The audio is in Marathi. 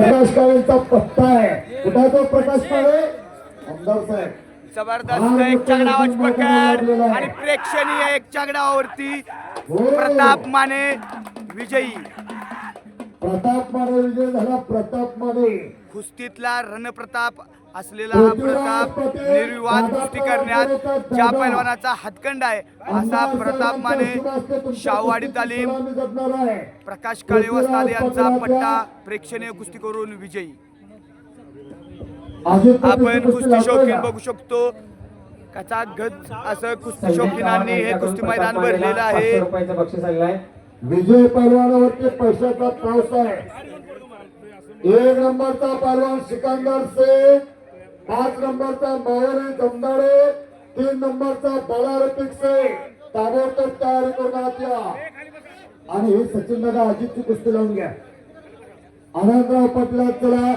प्रकाश काळेंचा पत्ता आहे. कुठे तो प्रकाश काळे आमदार साहेब. जबरदस्त एक चगडावाच पकड आणि प्रेक्षणीय एक चगडावरती प्रताप माने विजयी. प्रताप माने विजय झाला प्रताप माने. कुस्तीतला रणप्रताप असलेला हा प्रताप निर्विवाद कुस्ती करण्यात ज्या पैलवानाचा हातखंड आहे. असा प्रताप माने शाहवाडी तालीम प्रकाश काळे वस्ताद यांचा पट्टा प्रेक्षणीय कुस्ती करून विजयी. आपण कुस्ती शौकीन बघू शकतो. कचा गज असं कुस्ती शौकीनांनी हे कुस्ती मैदान भरलेलं आहे. विजय पैलवानावरती पैशाचा पाऊस आहे. एक नंबरचा पैलवान सिकंदर शेख पाच नंबरचा मावरी दमदाडे तीन नंबरचा बळा रफिक शेख ताबडतोब तयारी करण्यात या. आणि हे सचिन दादा अजितची कुस्ती लावून घ्या. आनंदराव पाटला चला.